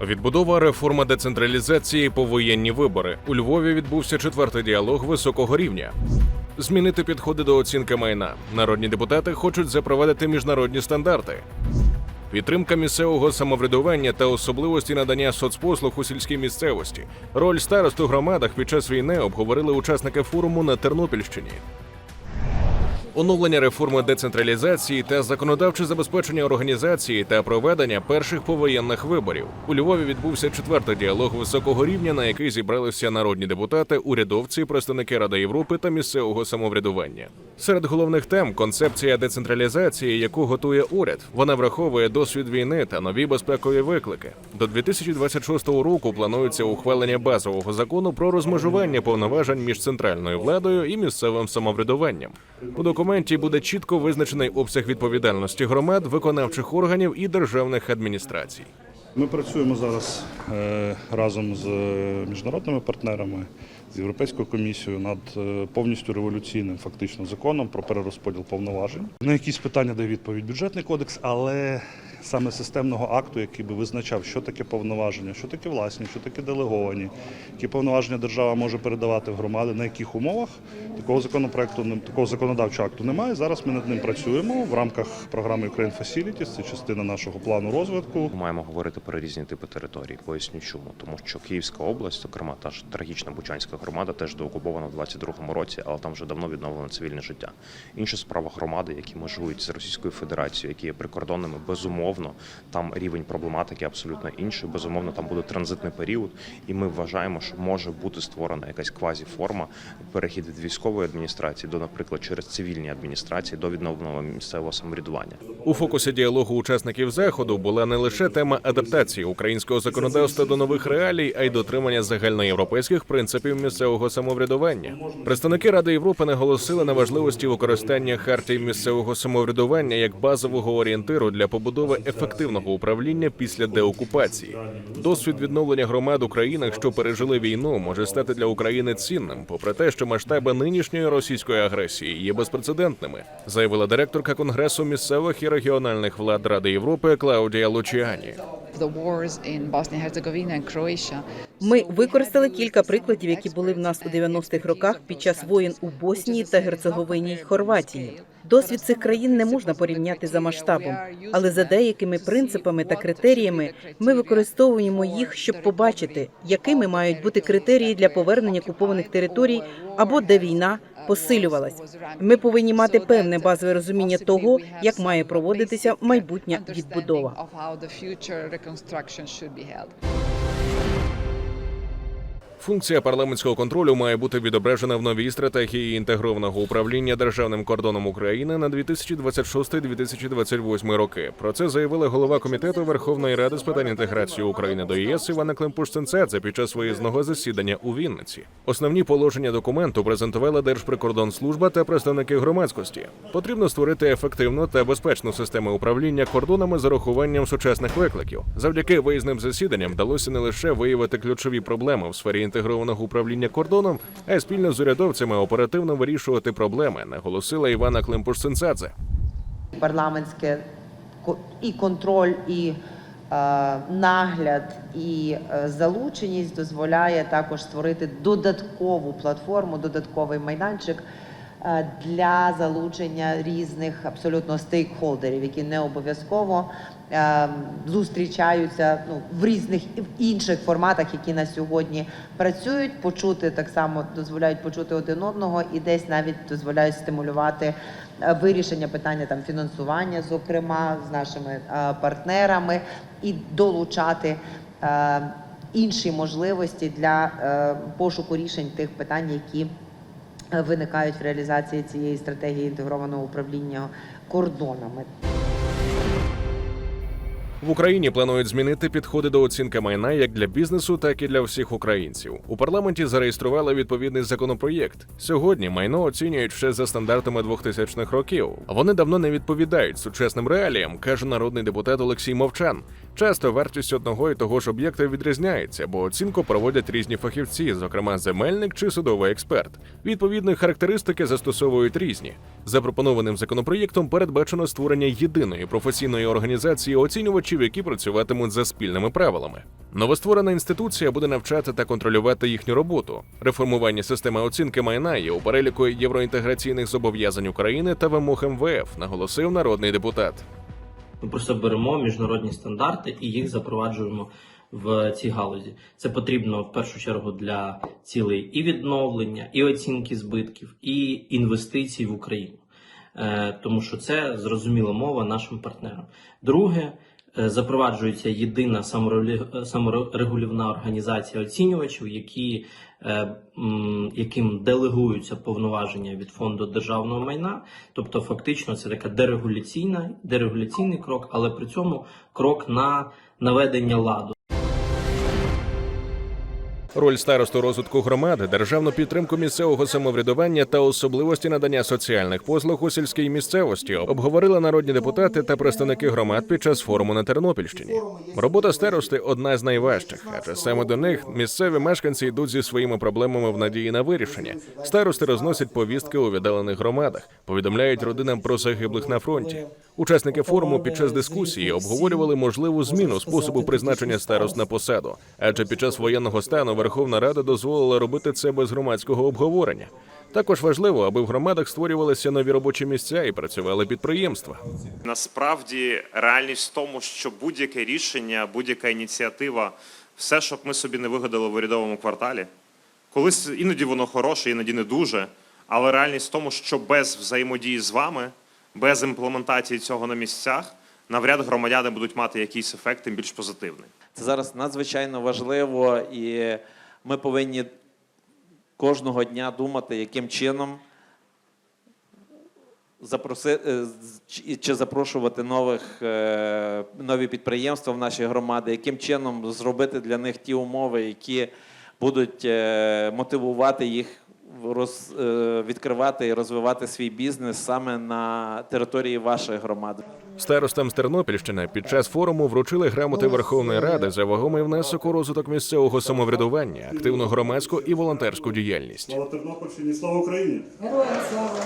Відбудова реформа децентралізації повоєнні вибори. У Львові відбувся четвертий діалог високого рівня. Змінити підходи до оцінки майна. Народні депутати хочуть запровадити міжнародні стандарти. Підтримка місцевого самоврядування та особливості надання соцпослуг у сільській місцевості. Роль старост у громадах під час війни обговорили учасники форуму на Тернопільщині. Оновлення реформи децентралізації та законодавче забезпечення організації та проведення перших повоєнних виборів. У Львові відбувся четвертий діалог високого рівня, на який зібралися народні депутати, урядовці, представники Ради Європи та місцевого самоврядування. Серед головних тем концепція децентралізації, яку готує уряд. Вона враховує досвід війни та нові безпекові виклики. До 2026 року планується ухвалення базового закону про розмежування повноважень між центральною владою і місцевим самоврядуванням. У документі буде чітко визначений обсяг відповідальності громад, виконавчих органів і державних адміністрацій. Ми працюємо зараз е, разом з міжнародними партнерами, з Європейською комісією над е, повністю революційним фактично законом про перерозподіл повноважень. На якісь питання дає відповідь бюджетний кодекс, але саме системного акту, який би визначав, що таке повноваження, що таке власні, що таке делеговані, які повноваження держава може передавати в громади, на яких умовах такого законопроекту такого законодавчого акту немає. Зараз ми над ним працюємо в рамках програми Ukraine Facilities, це частина нашого плану розвитку. Ми маємо говорити про різні типи територій. Поясню чому. Тому що Київська область, зокрема та ж трагічна Бучанська громада, теж деокупована в 22-му році, але там вже давно відновлено цивільне життя. Інша справа громади, які межують з Російською Федерацією, які є прикордонними, безумовно, там рівень проблематики абсолютно інший. Безумовно, там буде транзитний період, і ми вважаємо, що може бути створена якась квазіформа перехід від військової адміністрації до, наприклад, через цивільні адміністрації до відновленого місцевого самоврядування. У фокусі діалогу учасників заходу була не лише тема адаптації українського законодавства до нових реалій, а й дотримання загальноєвропейських принципів місцевого самоврядування. Представники Ради Європи наголосили на важливості використання хартії місцевого самоврядування як базового орієнтиру для побудови ефективного управління після деокупації. Досвід відновлення громад у країнах, що пережили війну, може стати для України цінним, попри те, що масштаби нинішньої російської агресії є безпрецедентними, заявила директорка Конгресу місцевих і регіональних влад Ради Європи Клаудія Лучіані. Ми використали кілька прикладів, які були в нас у 90-х роках під час воєн у Боснії та Герцеговині й Хорватії. Досвід цих країн не можна порівняти за масштабом, але за деякими принципами та критеріями ми використовуємо їх, щоб побачити, якими мають бути критерії для повернення окупованих територій або де війна посилювалась. Ми повинні мати певне базове розуміння того, як має проводитися майбутня відбудова. Функція парламентського контролю має бути відображена в новій стратегії інтегрованого управління державним кордоном України на 2026-2028 роки. Про це заявила голова комітету Верховної Ради з питань інтеграції України до ЄС Івана Климпуш-Цинцадзе під час виїзного засідання у Вінниці. Основні положення документу презентувала Держприкордонслужба та представники громадськості. Потрібно створити ефективну та безпечну систему управління кордонами з урахуванням сучасних викликів. Завдяки виїзним засіданням вдалося не лише виявити ключові проблеми в сфері інтегрованого управління кордоном, а спільно з урядовцями оперативно вирішувати проблеми, наголосила Івана Климпуш-Цинцадзе. парламентське і контроль, і е, нагляд, і е, залученість дозволяє також створити додаткову платформу, додатковий майданчик для залучення різних абсолютно стейкхолдерів, які не обов'язково е, зустрічаються ну, в різних в інших форматах, які на сьогодні працюють, почути так само дозволяють почути один одного і десь навіть дозволяють стимулювати е, вирішення питання там фінансування, зокрема з нашими е, партнерами, і долучати. е, Інші можливості для е, пошуку рішень тих питань, які е, виникають в реалізації цієї стратегії інтегрованого управління кордонами. В Україні планують змінити підходи до оцінки майна як для бізнесу, так і для всіх українців. У парламенті зареєстрували відповідний законопроєкт. Сьогодні майно оцінюють ще за стандартами 2000-х років. Вони давно не відповідають сучасним реаліям, каже народний депутат Олексій Мовчан. Часто вартість одного і того ж об'єкта відрізняється, бо оцінку проводять різні фахівці, зокрема земельник чи судовий експерт. Відповідно, характеристики застосовують різні. Запропонованим законопроєктом передбачено створення єдиної професійної організації оцінювачів, які працюватимуть за спільними правилами. Новостворена інституція буде навчати та контролювати їхню роботу. Реформування системи оцінки майна є у переліку євроінтеграційних зобов'язань України та вимог МВФ, наголосив народний депутат. Ми просто беремо міжнародні стандарти і їх запроваджуємо в цій галузі. Це потрібно в першу чергу для цілей і відновлення, і оцінки збитків, і інвестицій в Україну, Е, тому що це зрозуміла мова нашим партнерам. Друге, запроваджується єдина саморелі- саморегулівна організація оцінювачів, які, е, яким делегуються повноваження від фонду державного майна. Тобто, фактично, це така дерегуляційна, дерегуляційний крок, але при цьому крок на наведення ладу. Роль старосту розвитку громади, державну підтримку місцевого самоврядування та особливості надання соціальних послуг у сільській місцевості обговорили народні депутати та представники громад під час форуму на Тернопільщині. Робота старости одна з найважчих, адже саме до них місцеві мешканці йдуть зі своїми проблемами в надії на вирішення. Старости розносять повістки у віддалених громадах, повідомляють родинам про загиблих на фронті. Учасники форуму під час дискусії обговорювали можливу зміну способу призначення старост на посаду, адже під час воєнного стану Верховна Рада дозволила робити це без громадського обговорення. Також важливо, аби в громадах створювалися нові робочі місця і працювали підприємства. Насправді реальність в тому, що будь-яке рішення, будь-яка ініціатива, все, щоб ми собі не вигадали в урядовому кварталі, колись іноді воно хороше, іноді не дуже. Але реальність в тому, що без взаємодії з вами, без імплементації цього на місцях, навряд громадяни будуть мати якийсь ефект, тим більш позитивний. Це зараз надзвичайно важливо, і ми повинні кожного дня думати, яким чином запросити чи запрошувати нових е, нові підприємства в наші громади, яким чином зробити для них ті умови, які будуть е, мотивувати їх роз, е, відкривати і розвивати свій бізнес саме на території вашої громади. Старостам з Тернопільщини під час форуму вручили грамоти Верховної Ради за вагомий внесок у розвиток місцевого самоврядування, активну громадську і волонтерську діяльність. Слава Тернопільщині, слава Україні! Героям слава!